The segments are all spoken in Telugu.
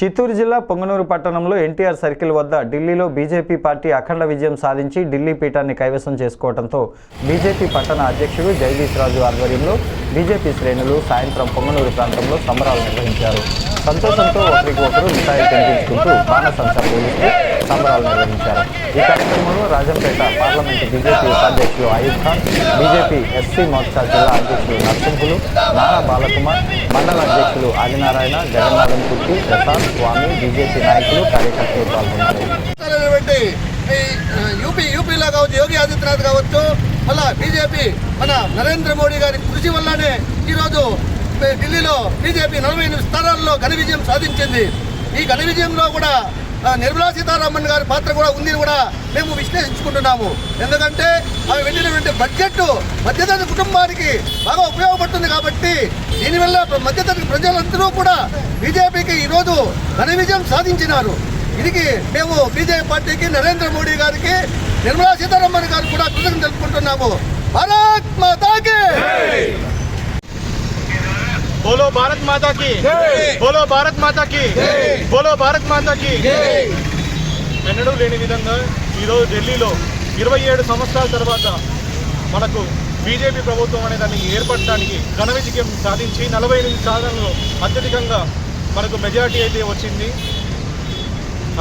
చిత్తూరు జిల్లా పొంగనూరు పట్టణంలో ఎన్టీఆర్ సర్కిల్ వద్ద ఢిల్లీలో బీజేపీ పార్టీ అఖండ విజయం సాధించి ఢిల్లీ పీఠాన్ని కైవసం చేసుకోవడంతో బీజేపీ పట్టణ అధ్యక్షుడు జగదీష్ రాజు ఆధ్వర్యంలో బీజేపీ శ్రేణులు సాయంత్రం పొంగనూరు ప్రాంతంలో సంబరాలు నిర్వహించారు. సంతోషంతో ఒకరికొకరు మిఠాయి కనిపించుకుంటూ బాణసంచ పోలీసులు సంబరాలు నిర్వహించారు. ఈ కార్యక్రమంలో రాజంపేట పార్లమెంటు బీజేపీ ఉపాధ్యక్షులు అయూబ్ ఖాన్ బీజేపీ ఎస్సీ మోర్చా జిల్లా అధ్యక్షులు నరసింహులు నారా బాలకుమార్ మండల అధ్యక్షులు ఆదినారాయణ జగన్నాథన్ కుర్తి ప్రసాద్ స్వామి బీజేపీ నాయకులు కార్యకర్తలు పాల్గొన్నారు. యూపీ యూపీలో కావచ్చు యోగి ఆదిత్యనాథ్ కావచ్చు మళ్ళా బీజేపీ మన నరేంద్ర మోడీ గారి కృషి వల్లనే ఈరోజు ఢిల్లీలో బీజేపీ నలభై ఎనిమిది స్థానాల్లో ఘన విజయం సాధించింది. ఈ ఘన విజయంలో కూడా నిర్మలా సీతారామన్ గారి పాత్ర కూడా ఉందని కూడా మేము విశ్లేషించుకుంటున్నాము. ఎందుకంటే ఆమె వెళ్ళినటువంటి బడ్జెట్ మధ్యతరగతి కుటుంబానికి బాగా ఉపయోగపడుతుంది కాబట్టి దీనివల్ల మధ్యతరగతి ప్రజలందరూ కూడా బీజేపీకి ఈరోజు ఘన విజయం సాధించినారు. దీనికి మేము బీజేపీ పార్టీకి నరేంద్ర మోడీ గారికి నిర్మలా సీతారామన్ గారికి కూడా కృతజ్ఞతలు తెలుపుకుంటున్నాము. భారత్ మాత बोलो भारत माता की बोलो भारत माता की बोलो భారత్ మాతా की ఎన్నడూ లేని విధంగా ఈరోజు ఢిల్లీలో ఇరవై ఏడు సంవత్సరాల తర్వాత మనకు బీజేపీ ప్రభుత్వం అనే దాన్ని ఏర్పడటానికి ఘన విజయం సాధించి నలభై ఎనిమిది స్థానాల్లో అత్యధికంగా మనకు మెజారిటీ అయితే వచ్చింది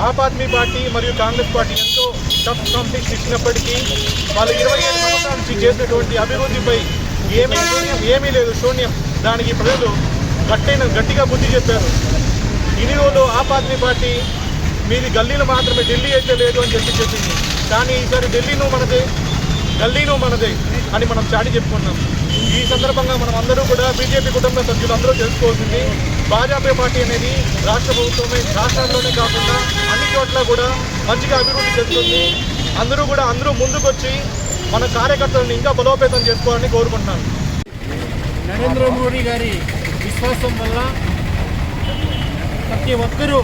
ఆమ్ ఆద్మీ పార్టీ మరియు కాంగ్రెస్ పార్టీ ఎంతో టఫ్ కాంపిటీషన్ ఇచ్చినప్పటికీ వాళ్ళు ఇరవై ఏడు సంవత్సరాల నుంచి చేసినటువంటి అభివృద్ధిపై ఏమీ శూన్యం ఏమీ లేదు శూన్యం దానికి ప్రజలు గట్టైన గట్టిగా బుద్ధి చెప్పారు. ఇన్ని రోజులు ఆమ్ ఆద్మీ పార్టీ మీది గల్లీలు మాత్రమే ఢిల్లీ అయితే లేదు అని చెప్పి చెప్పింది. కానీ ఈసారి ఢిల్లీను మనదే గల్లీను మనదే అని మనం చాటి చెప్పుకున్నాం. ఈ సందర్భంగా మనం అందరూ కూడా బీజేపీ కుటుంబ సభ్యులు అందరూ తెలుసుకోవాల్సింది భాజపా పార్టీ అనేది రాష్ట్ర ప్రభుత్వమే రాష్ట్రాల్లోనే కాకుండా అన్ని చోట్ల కూడా మంచిగా అభివృద్ధి చెందుతుంది. అందరూ కూడా అందరూ ముందుకొచ్చి మన కార్యకర్తలను ఇంకా బలోపేతం చేసుకోవాలని కోరుకుంటున్నాను. నరేంద్ర మోడీ గారి విశ్వాసం వల్ల ప్రతి ఒక్కరూ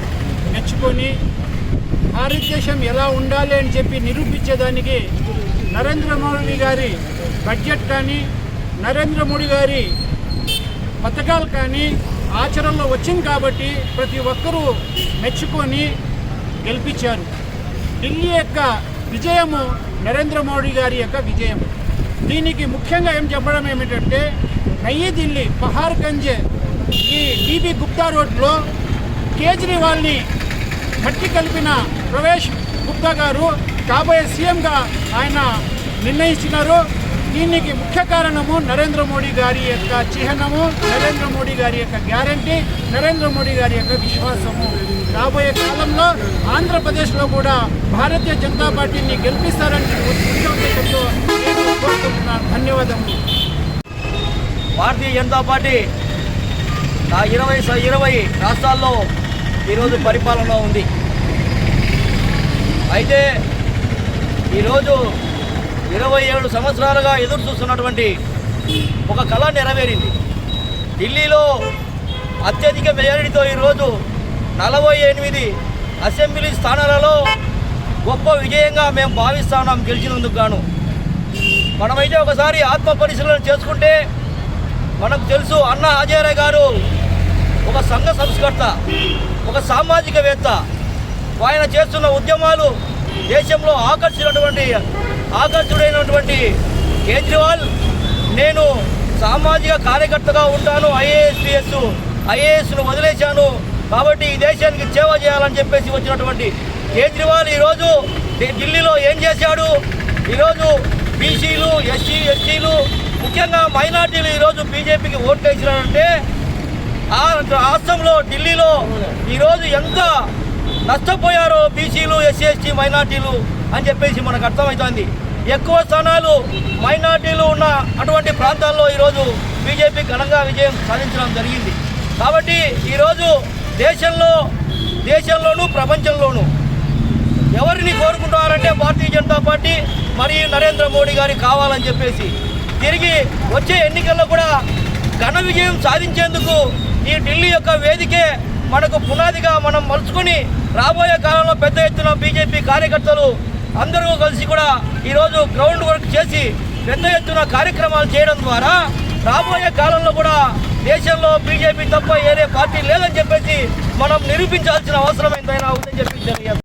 మెచ్చుకొని భారతదేశం ఎలా ఉండాలి అని చెప్పి నిరూపించేదానికి నరేంద్ర మోడీ గారి బడ్జెట్ కానీ నరేంద్ర మోడీ గారి పథకాలు కానీ ఆచరణలో వచ్చింది కాబట్టి ప్రతి ఒక్కరూ మెచ్చుకొని గెలిపించారు. ఢిల్లీ యొక్క విజయము నరేంద్ర మోడీ గారి యొక్క విజయం దీనికి ముఖ్యంగా ఏం చెప్పడం ఏమిటంటే నయీ ఢిల్లీ పహార్గంజ్ ఈ డిబి గుప్తా రోడ్లో కేజ్రీవాల్ని మట్టి కలిపిన ప్రవేశ్ గుప్తా గారు కాబోయే సీఎంగా ఆయన నిర్ణయించినారు. దీనికి ముఖ్య కారణము నరేంద్ర మోడీ గారి యొక్క చిహ్నము నరేంద్ర మోడీ గారి యొక్క గ్యారంటీ నరేంద్ర మోడీ గారి యొక్క విశ్వాసము. రాబోయే కాలంలో ఆంధ్రప్రదేశ్లో కూడా భారతీయ జనతా పార్టీని గెలిపిస్తారని ఉద్దేశంతో నేను కోరుకుంటున్నాను ధన్యవాదములు భారతీయ జనతా పార్టీ నా ఇరవై ఇరవై రాష్ట్రాల్లో ఈరోజు పరిపాలనలో ఉంది. అయితే ఈరోజు ఇరవై ఏడు సంవత్సరాలుగా ఎదురు చూస్తున్నటువంటి ఒక కళ నెరవేరింది. ఢిల్లీలో అత్యధిక మెజారిటీతో ఈరోజు నలభై ఎనిమిది అసెంబ్లీ స్థానాలలో గొప్ప విజయంగా మేము భావిస్తున్నాం గెలిచినందుకు గాను. మనమైతే ఒకసారి ఆత్మ పరిశీలన చేసుకుంటే మనకు తెలుసు అన్న హజారే గారు ఒక సంఘ సంస్కర్త ఒక సామాజికవేత్త. ఆయన చేస్తున్న ఉద్యమాలు దేశంలో ఆకర్షించినటువంటి ఆకర్షుడైనటువంటి కేజ్రీవాల్. నేను సామాజిక కార్యకర్తగా ఉంటాను ఐఏఎస్ ఐఏఎస్ను వదిలేశాను. కాబట్టి ఈ దేశానికి సేవ చేయాలని చెప్పేసి వచ్చినటువంటి కేజ్రీవాల్ ఈరోజు ఢిల్లీలో ఏం చేశాడు? ఈరోజు బీసీలు ఎస్సీ ఎస్టీలు ముఖ్యంగా మైనార్టీలు ఈరోజు బీజేపీకి ఓట్లు వేసినారంటే ఆ రాష్ట్రంలో ఢిల్లీలో ఈరోజు ఎంత నష్టపోయారో బీసీలు ఎస్సీ ఎస్టీ మైనార్టీలు అని చెప్పేసి మనకు అర్థమవుతోంది ఎక్కువ స్థానాలు మైనార్టీలు ఉన్న అటువంటి ప్రాంతాల్లో ఈరోజు బీజేపీ ఘనంగా విజయం సాధించడం జరిగింది. కాబట్టి ఈరోజు దేశంలో దేశంలోనూ ప్రపంచంలోనూ ఎవరిని కోరుకుంటున్నారంటే భారతీయ జనతా పార్టీ మరియు నరేంద్ర మోడీ గారి కావాలని చెప్పేసి తిరిగి వచ్చే ఎన్నికల్లో కూడా ఘన విజయం సాధించేందుకు ఈ ఢిల్లీ యొక్క వేదికే మనకు పునాదిగా మనం మలుచుకొని రాబోయే కాలంలో పెద్ద ఎత్తున బీజేపీ కార్యకర్తలు అందరూ కలిసి కూడా ఈరోజు గ్రౌండ్ వర్క్ చేసి పెద్ద ఎత్తున కార్యక్రమాలు చేయడం ద్వారా రాబోయే కాలంలో కూడా దేశంలో బీజేపీ తప్ప ఏరే పార్టీ లేదని చెప్పేసి మనం నిరూపించాల్సిన అవసరం ఉందని చెప్పి